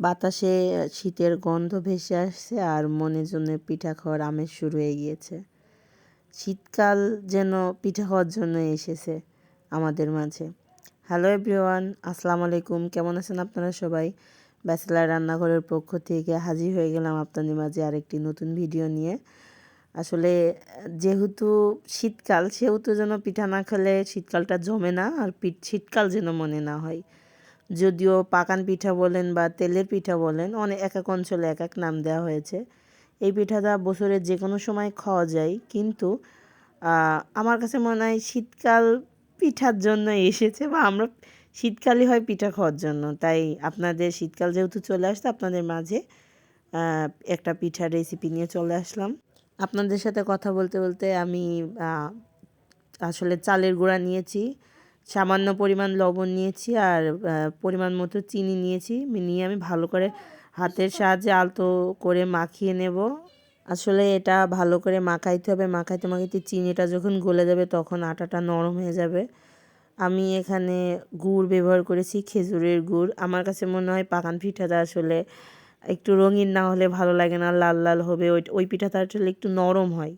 বাতাসে, শীতের গন্ধ ভেসে আসছে আর মনের জন্য পিঠা খাওয়ার আমেজ শুরু হয়ে গিয়েছে। শীতকাল যেন পিঠা খাওয়ার জন্য এসেছে আমাদের মাঝে। হ্যালো এভরিওয়ান, আসসালামু আলাইকুম। কেমন আছেন আপনারা সবাই? ব্যাচেলার রান্নাঘরের পক্ষ থেকে হাজির হয়ে গেলাম আপনাদের মাঝে আরেকটি নতুন ভিডিও নিয়ে। আসলে যেহেতু শীতকাল, সেহেতু যেন পিঠা না খেলে শীতকালটা জমে না আর শীতকাল যেন মনে না হয়। যদিও পাকান পিঠা বলেন বা তেলের পিঠা বলেন অনেক এক এক অঞ্চলে এক এক নাম দেওয়া হয়েছে। এই পিঠাটা বছরের যে কোনো সময় খাওয়া যায়, কিন্তু আমার কাছে মনে হয় শীতকাল পিঠার জন্য এসেছে বা আমরা শীতকালই হয় পিঠা খাওয়ার জন্য। তাই আপনাদের শীতকাল যেহেতু চলে আসছে, আপনাদের মাঝে একটা পিঠার রেসিপি নিয়ে চলে আসলাম। আপনাদের সাথে কথা বলতে বলতে আমি আসলে চালের গুঁড়া নিয়েছি। সামান্য পরিমাণ লবণ নিয়েছি আর পরিমাণ মতো চিনি নিয়েছি। নিয়ে আমি ভালো করে হাতের সাহায্যে আলতো করে মাখিয়ে নেব। আসলে এটা ভালো করে মাখাইতে হবে। মাখাইতে মাখাইতে চিনিটা যখন গলে যাবে তখন আটাটা নরম হয়ে যাবে। আমি এখানে গুড় ব্যবহার করেছি, খেজুরের গুড়। আমার কাছে মনে হয় পাকান পিঠাটা আসলে একটু রঙিন না হলে ভালো লাগে না, লাল লাল হবে। ওই ওই পিঠাটা আসলে একটু নরম হয়।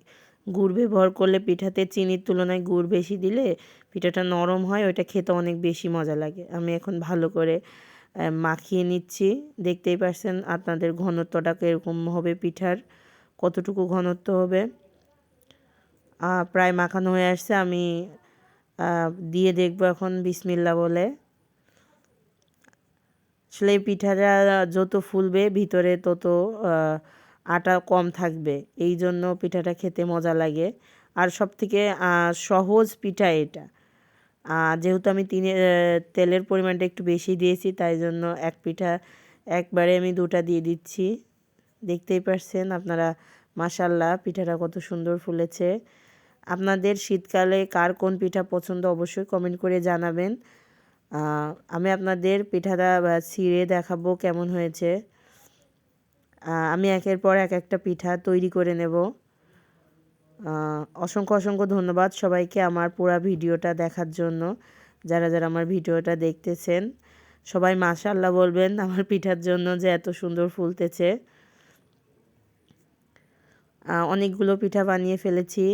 গুড় ব্যবহার করলে পিঠাতে চিনির তুলনায় গুড় বেশি দিলে পিঠাটা নরম হয়, ওইটা খেতে অনেক বেশি মজা লাগে। আমি এখন ভালো করে মাখিয়ে নিচ্ছি। দেখতেই পাচ্ছেন আপনাদের ঘনত্বটা কীরকম হবে পিঠার, কতটুকু ঘনত্ব হবে। প্রায় মাখানো হয়ে আসছে, আমি দিয়ে দেখব এখন বিসমিল্লা বলে। আসলে পিঠাটা যত ফুলবে ভিতরে তত আটা কম থাকবে। এই জন্য পিঠাটা খেতে মজা লাগে। আর সব থেকে সহজ পিঠা এটা। যেহেতু আমি তিনে তেলের পরিমাণটা একটু বেশি দিয়েছি, তাই জন্য এক পিঠা একবারে আমি দুটা দিয়ে দিচ্ছি। দেখতেই পারছেন আপনারা মাসাল্লাহ পিঠাটা কত সুন্দর ফুলেছে। আপনাদের শীতকালে কার কোন পিঠা পছন্দ অবশ্যই কমেন্ট করে জানাবেন। আমি আপনাদের পিঠাটা ছিঁড়ে দেখাবো কেমন হয়েছে। আমি একের পর এক একটা পিঠা তৈরি করে নেব। অসংখ্য অসংখ্য ধন্যবাদ সবাইকে আমার পুরো ভিডিওটা দেখার জন্য। যারা যারা আমার ভিডিওটা দেখতেছেন, সবাই মাশাল্লাহ বলবেন আমার পিঠার জন্য যে এত সুন্দর ফুলতেছে। অনেকগুলো পিঠা বানিয়ে ফেলেছি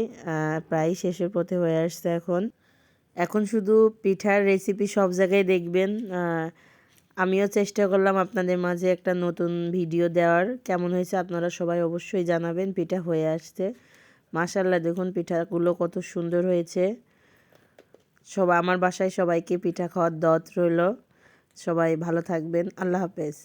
প্রায় শেষের পথে হয়ে আসছে এখন। এখন শুধু পিঠার রেসিপি সব জায়গায় দেখবেন আমিও চেষ্টা করলাম আপনাদের মাঝে একটা নতুন ভিডিও দেওয়ার। কেমন হয়েছে আপনারা সবাই অবশ্যই জানাবেন, পিঠা হয়ে আসতে মাশাল্লাহ দেখুন পিঠাগুলো কত সুন্দর হয়েছে। সবাই আমার বাসায় সবাইকে পিঠা খাওয়ার দত রইল। সবাই ভালো থাকবেন, আল্লাহ হাফেজ।